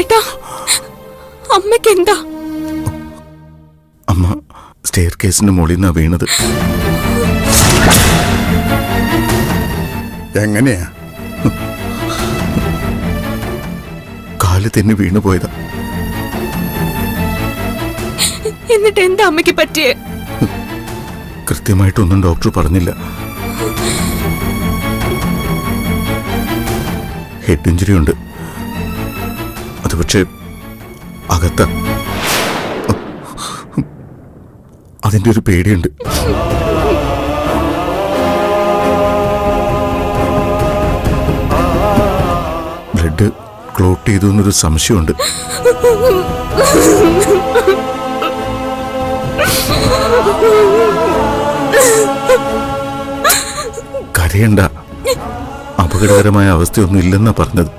ഏട്ടാ അമ്മയ്ക്ക് എന്താ അമ്മ സ്റ്റെയർ കേസിന്റെ മുകളിൽ നിന്നാ വീണത്. എങ്ങനെയാ? കാൽ തന്നെ വീണു പോയതാ. എന്നിട്ട് എന്താ അമ്മയ്ക്ക് പറ്റിയേ? കൃത്യമായിട്ടൊന്നും ഡോക്ടർ പറഞ്ഞില്ല. ഹെഡ് ഇഞ്ചുറി ഉണ്ട്. പക്ഷേ അകത്ത അതിന്റെ ഒരു പേടിയുണ്ട്. ബ്ലഡ് ക്ലോട്ട് ചെയ്തു എന്നൊരു സംശയമുണ്ട്. കരയണ്ട. അപകടകരമായ അവസ്ഥയൊന്നും ഇല്ലെന്നാ പറഞ്ഞത്.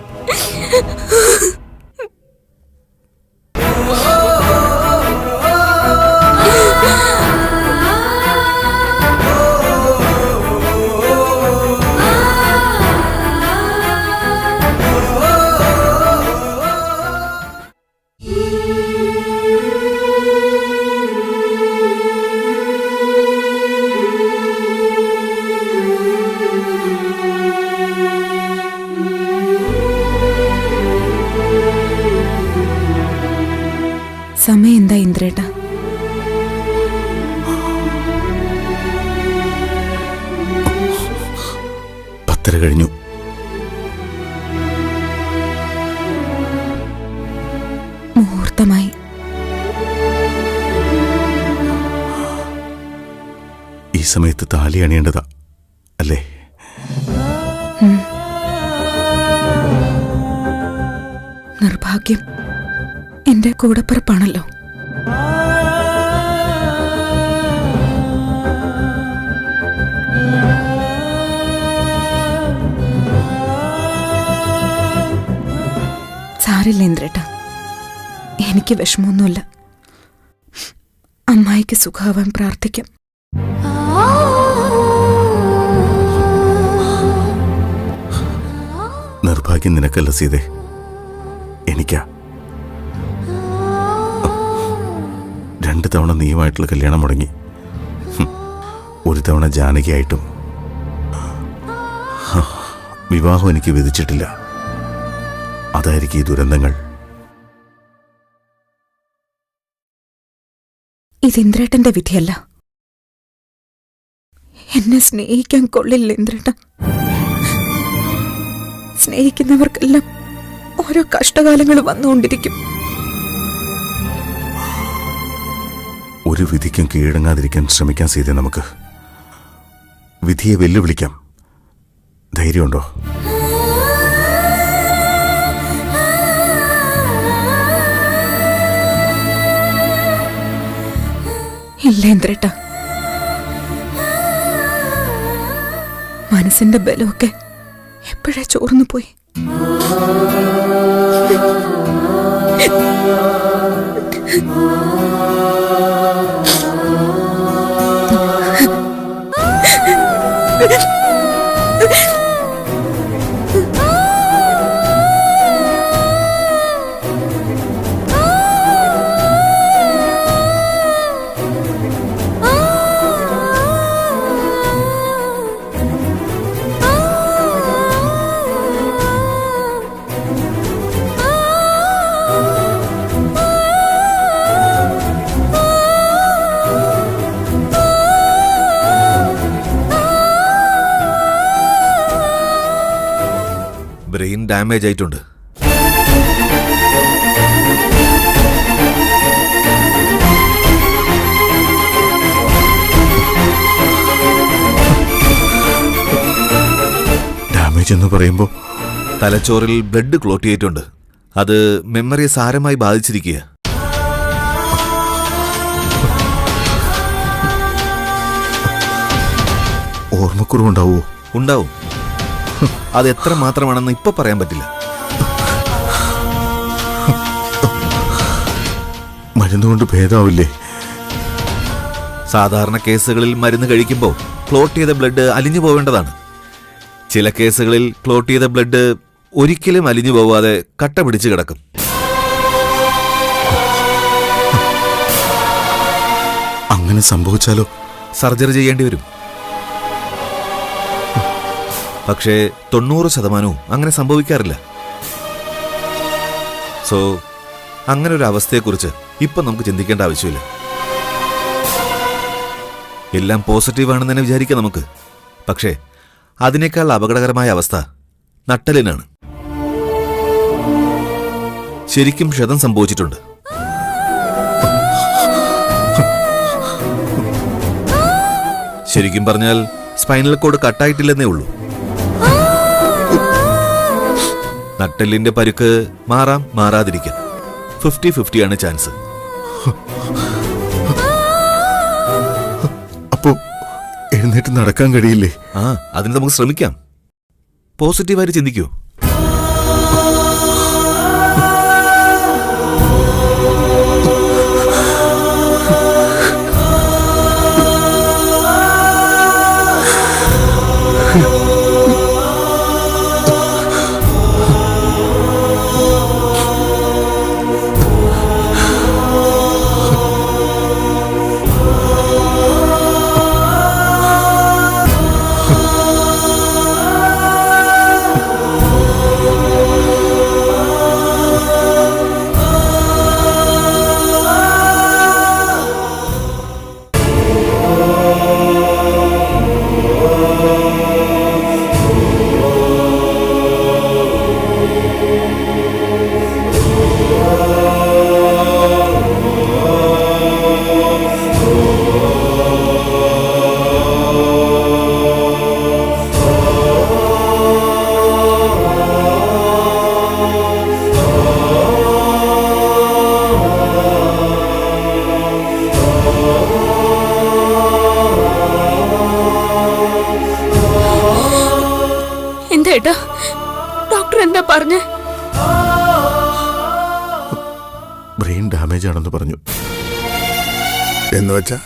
ഈ സമയത്ത് താലി അണിയേണ്ടതാ. അല്ലേ? നിർഭാഗ്യം. എന്റെ കൂടപ്പിറപ്പാണല്ലോ. സാരില്ല ഇന്ദ്രേട്ട. എനിക്ക് വിഷമമൊന്നുമില്ല. അമ്മായിക്ക് സുഖാവാൻ പ്രാർത്ഥിക്കാം. നിർഭാഗ്യം നിനക്കല്ല സീതേ. എനിക്കാ. രണ്ട് തവണ നീയുമായിട്ടുള്ള കല്യാണം മുടങ്ങി. ഒരു തവണ ജാനകിയായിട്ടും. വിവാഹം എനിക്ക് വിധിച്ചിട്ടില്ല. അതായിരിക്കും ഈ ദുരന്തങ്ങൾ. ഇത് ഇന്ദ്രേട്ടന്റെ വിധിയല്ല. എന്നെ സ്നേഹിക്കാൻ കൊള്ളില്ല ഇന്ദ്രേട്ടൻ സ്നേഹിക്കുന്നവർക്കെല്ലാം ഓരോ കഷ്ടകാലങ്ങൾ വന്നുകൊണ്ടിരിക്കും. ഒരു വിധിക്കും കീഴടങ്ങാതിരിക്കാൻ ശ്രമിക്കാൻ സീതേ നമുക്ക്. വിധിയെ വെല്ലുവിളിക്കാം. ധൈര്യമുണ്ടോ? ഇല്ല ഇന്ദ്രേട്ട. മനസ്സിന്റെ ബലമൊക്കെ എപ്പോഴാ ചോർന്നു പോയി ബ്രെയിൻ ഡാമേജ് ആയിട്ടുണ്ട്. ഡാമേജ് എന്ന് പറയുമ്പോൾ തലച്ചോറിൽ ബ്ലഡ് ക്ലോട്ട് ചെയ്തിട്ടുണ്ട്. അത് മെമ്മറിയെ സാരമായി ബാധിച്ചിരിക്കുക. ഓർമ്മക്കുറവുണ്ടാവോ? ഉണ്ടാവും. അത് എത്ര മാത്രമാണെന്ന് ഇപ്പൊ പറയാൻ പറ്റില്ല. മരുന്നുകൊണ്ട് ഭേദമാവില്ലേ? സാധാരണ കേസുകളിൽ മരുന്ന് കഴിക്കുമ്പോൾ ക്ലോട്ട് ചെയ്ത ബ്ലഡ് അലിഞ്ഞു പോവേണ്ടതാണ്. ചില കേസുകളിൽ ക്ലോട്ട് ചെയ്ത ബ്ലഡ് ഒരിക്കലും അലിഞ്ഞു പോവാതെ കട്ട പിടിച്ചു കിടക്കും. അങ്ങനെ സംഭവിച്ചാലോ? സർജറി ചെയ്യേണ്ടി വരും. പക്ഷേ തൊണ്ണൂറ് ശതമാനവും അങ്ങനെ സംഭവിക്കാറില്ല. സോ അങ്ങനെ ഒരു അവസ്ഥയെക്കുറിച്ച് ഇപ്പം നമുക്ക് ചിന്തിക്കേണ്ട ആവശ്യമില്ല. എല്ലാം പോസിറ്റീവാണെന്ന് തന്നെ വിചാരിക്കാം നമുക്ക്. പക്ഷേ അതിനേക്കാൾ അപകടകരമായ അവസ്ഥ നട്ടലിനാണ്. ശരിക്കും ക്ഷതം സംഭവിച്ചിട്ടുണ്ട്. ശരിക്കും പറഞ്ഞാൽ സ്പൈനൽ കോഡ് കട്ടായിട്ടില്ലെന്നേ ഉള്ളൂ. നട്ടെല്ലിന്റെ പരുക്ക് മാറാം മാറാതിരിക്കാം. ഫിഫ്റ്റി ഫിഫ്റ്റിയാണ് ചാൻസ് അപ്പോ എഴുന്നേറ്റ് നടക്കാൻ കഴിയില്ലേ? ആ അതിന് നമുക്ക് ശ്രമിക്കാം. പോസിറ്റീവായിട്ട് ചിന്തിക്കൂ. എന്ന് വെച്ചാ?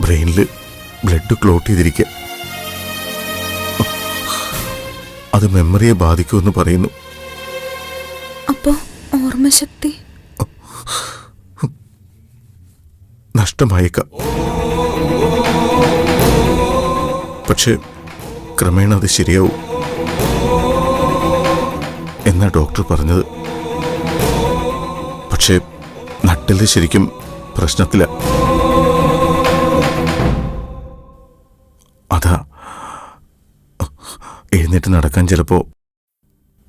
ബ്രെയിനിൽ ബ്ലഡ് ക്ലോട്ട് ചെയ്തിരിക്കുക അത് മെമ്മറിയെ ബാധിക്കുമെന്ന് പറയുന്നു. അപ്പോ ഓർമ്മശക്തി? നഷ്ടമായേക്കാം. പക്ഷെ ക്രമേണ അത് ശരിയാവും. എന്നാ ഡോക്ടർ പറഞ്ഞത്? നട്ടിൽ ശരിക്കും പ്രശ്നത്തില? അതാ. എഴുന്നേറ്റ് നടക്കാൻ ചിലപ്പോ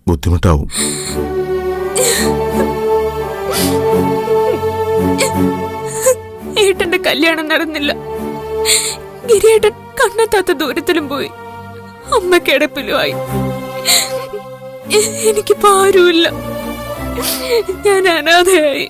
ബുദ്ധിമുട്ടാവും. ഏട്ടന്റെ കല്യാണം നടന്നില്ല. ഗിരിയേട്ടൻ കണ്ണെത്താത്ത ദൂരത്തിലും പോയി. അമ്മ കിടപ്പിലുമായി. എനിക്കിപ്പോ ആരുമില്ല. ഞാൻ അനാഥയായി.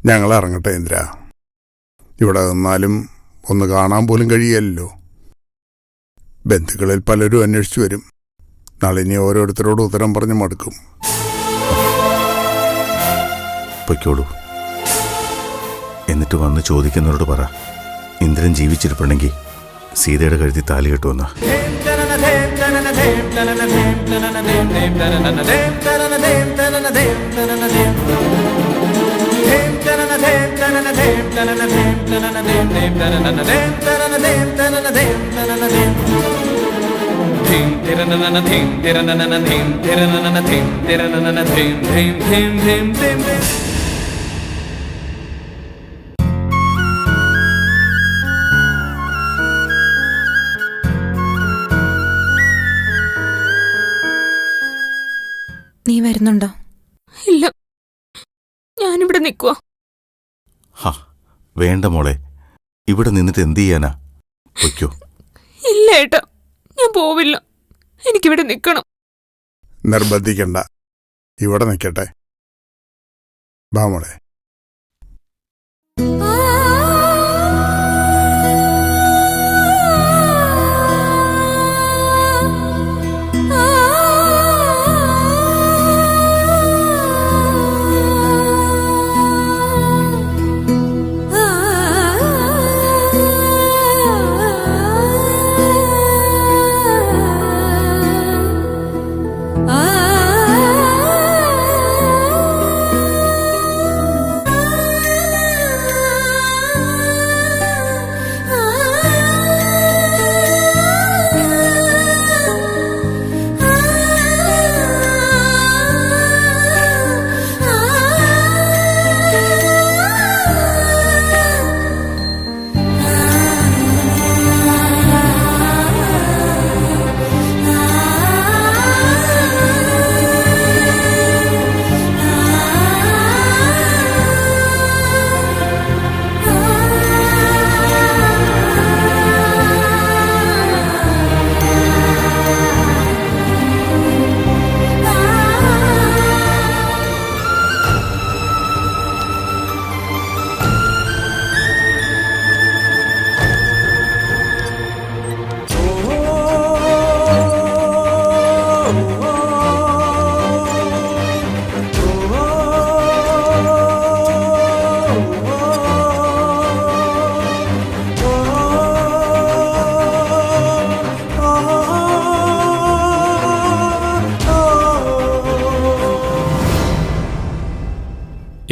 ഞങ്ങൾ ഇറങ്ങട്ടെ ഇന്ദ്ര ഇവിടെ നിന്നാലും ഒന്ന് കാണാൻ പോലും കഴിയല്ലോ ബന്ധുക്കളിൽ പലരും അന്വേഷിച്ചു വരും നളിനി ഓരോരുത്തരോട് ഉത്തരം പറഞ്ഞ് മടുക്കും പൊയ്ക്കോളൂ എന്നിട്ട് വന്ന് ചോദിക്കുന്നവരോട് പറ ഇന്ദ്രൻ ജീവിച്ചിരിപ്പുണ്ടെങ്കിൽ സീതയുടെ കഴുതി താലി കെട്ടുവന്ന നീ വരുന്നുണ്ടോ? വേണ്ട മോളെ ഇവിടെ നിന്നിട്ട് എന്ത് ചെയ്യാനാ? പൊയ്ക്കോ. ഇല്ല ഏട്ടാ ഞാൻ പോവില്ല. എനിക്കിവിടെ നിൽക്കണം നിർബന്ധിക്കണ്ട. ഇവിടെ നിൽക്കട്ടെ. ബാ മോളെ.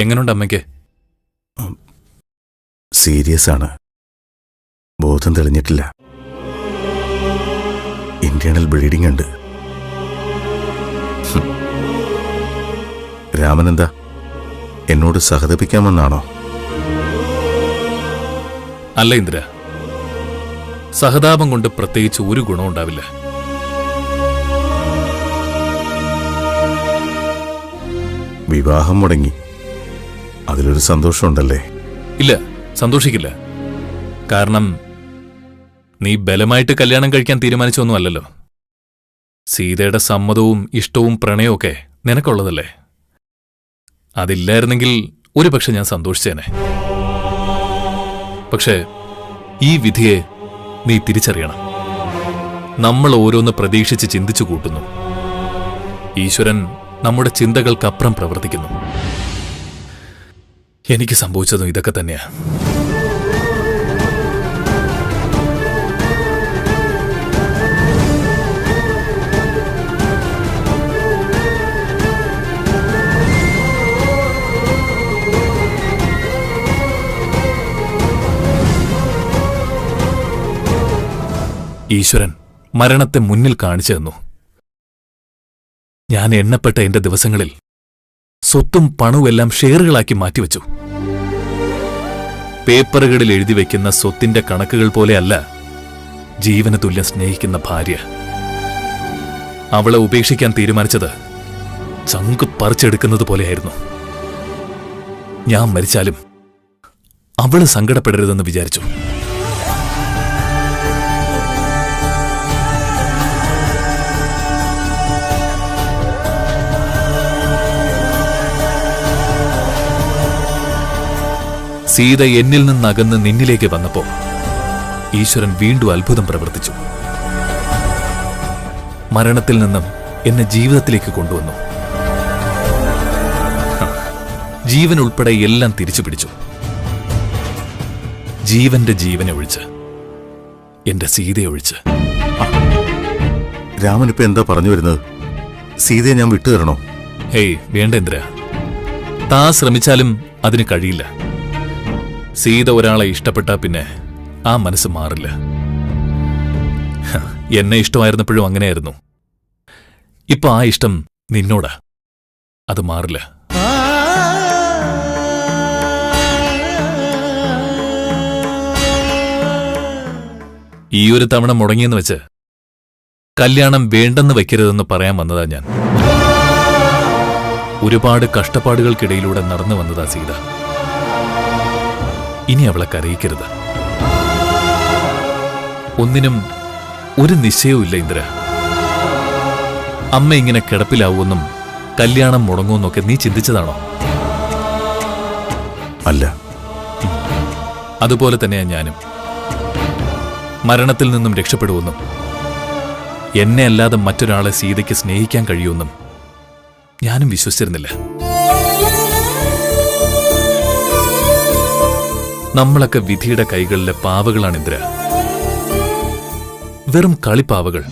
എങ്ങനുണ്ട് അമ്മയ്ക്ക്? സീരിയസ് ആണ്. ബോധം തെളിഞ്ഞിട്ടില്ല. ഇന്റേണൽ ബ്ലീഡിംഗ് ഉണ്ട്. രാമനെന്താ? എന്നോട് സഹതപിക്കാമെന്നാണോ? അല്ല ഇന്ദ്ര. സഹതാപം കൊണ്ട് പ്രത്യേകിച്ച് ഒരു ഗുണവും ഉണ്ടാവില്ല. വിവാഹം മുടങ്ങി. അതിലൊരു സന്തോഷമുണ്ടല്ലേ? ഇല്ല സന്തോഷിക്കില്ല. കാരണം നീ ബലമായിട്ട് കല്യാണം കഴിക്കാൻ തീരുമാനിച്ചൊന്നുമല്ലല്ലോ. സീതയുടെ സമ്മതവും ഇഷ്ടവും പ്രണയവും ഒക്കെ നിനക്കുള്ളതല്ലേ? അതില്ലായിരുന്നെങ്കിൽ ഒരുപക്ഷെ ഞാൻ സന്തോഷിച്ചേനെ. പക്ഷേ ഈ വിധിയെ നീ തിരിച്ചറിയണം. നമ്മൾ ഓരോന്ന് പ്രതീക്ഷിച്ച് ചിന്തിച്ചു കൂട്ടുന്നു. ഈശ്വരൻ നമ്മുടെ ചിന്തകൾക്കപ്പുറം പ്രവർത്തിക്കുന്നു. എനിക്ക് സംഭവിച്ചതും ഇതൊക്കെ തന്നെയാ. ഈശ്വരൻ മരണത്തെ മുന്നിൽ കാണിച്ചു തന്നു. ഞാൻ എണ്ണപ്പെട്ട എന്റെ ദിവസങ്ങളിൽ സ്വത്തും പണവുമെല്ലാം ഷെയറുകളാക്കി മാറ്റിവെച്ചു. പേപ്പറുകളിൽ എഴുതി വയ്ക്കുന്ന സ്വത്തിന്റെ കണക്കുകൾ പോലെയല്ല ജീവന് തുല്യം സ്നേഹിക്കുന്ന ഭാര്യ. അവളെ ഉപേക്ഷിക്കാൻ തീരുമാനിച്ചത് ചങ്ക് പറിച്ചെടുക്കുന്നത് പോലെയായിരുന്നു. ഞാൻ മരിച്ചാലും അവൾ സങ്കടപ്പെടരുതെന്ന് വിചാരിച്ചു. സീത എന്നിൽ നിന്നകന്ന് നിന്നിലേക്ക് വന്നപ്പോ ഈശ്വരൻ വീണ്ടും അത്ഭുതം പ്രവർത്തിച്ചു. മരണത്തിൽ നിന്നും എന്നെ ജീവിതത്തിലേക്ക് കൊണ്ടുവന്നു. ജീവൻ ഉൾപ്പെടെ എല്ലാം തിരിച്ചു പിടിച്ചു. ജീവന്റെ ജീവനെ ഒഴിച്ച് എന്റെ സീതയെ ഒഴിച്ച്. രാമൻ ഇപ്പൊ എന്താ പറഞ്ഞു വരുന്നത്? സീതയെ ഞാൻ വിട്ടുതരണോ? ഹേയ് വേണ്ട എന്തിര താ ശ്രമിച്ചാലും അതിന് കഴിയില്ല. സീത ഒരാളെ ഇഷ്ടപ്പെട്ടാ പിന്നെ ആ മനസ്സ് മാറില്ല. എന്നെ ഇഷ്ടമായിരുന്നപ്പോഴും അങ്ങനെയായിരുന്നു. ഇപ്പൊ ആ ഇഷ്ടം നിന്നോടാ. അത് മാറില്ല. ഈ ഒരു തവണ മുടങ്ങിയെന്ന് വെച്ച് കല്യാണം വേണ്ടെന്ന് വെക്കരുതെന്ന് പറയാൻ വന്നതാ ഞാൻ. ഒരുപാട് കഷ്ടപ്പാടുകൾക്കിടയിലൂടെ നടന്നു വന്നതാ സീത. ഇനി അവളെ കരയിക്കരുത്. ഒന്നിനും ഒരു നിശ്ചയവും ഇല്ല ഇന്ദ്ര. അമ്മ ഇങ്ങനെ കിടപ്പിലാവുമെന്നും കല്യാണം മുടങ്ങുമെന്നൊക്കെ നീ ചിന്തിച്ചതാണോ? അല്ല. അതുപോലെ തന്നെയാ ഞാനും. മരണത്തിൽ നിന്നും രക്ഷപ്പെടുമെന്നും എന്നെ അല്ലാതെ മറ്റൊരാളെ സീതയ്ക്ക് സ്നേഹിക്കാൻ കഴിയുമെന്നും ഞാനും വിശ്വസിച്ചിരുന്നില്ല. നമ്മളൊക്കെ വിധിയുടെ കൈകളിലെ പാവകളാണ് ഇന്ദ്ര. വെറും കളിപ്പാവകൾ.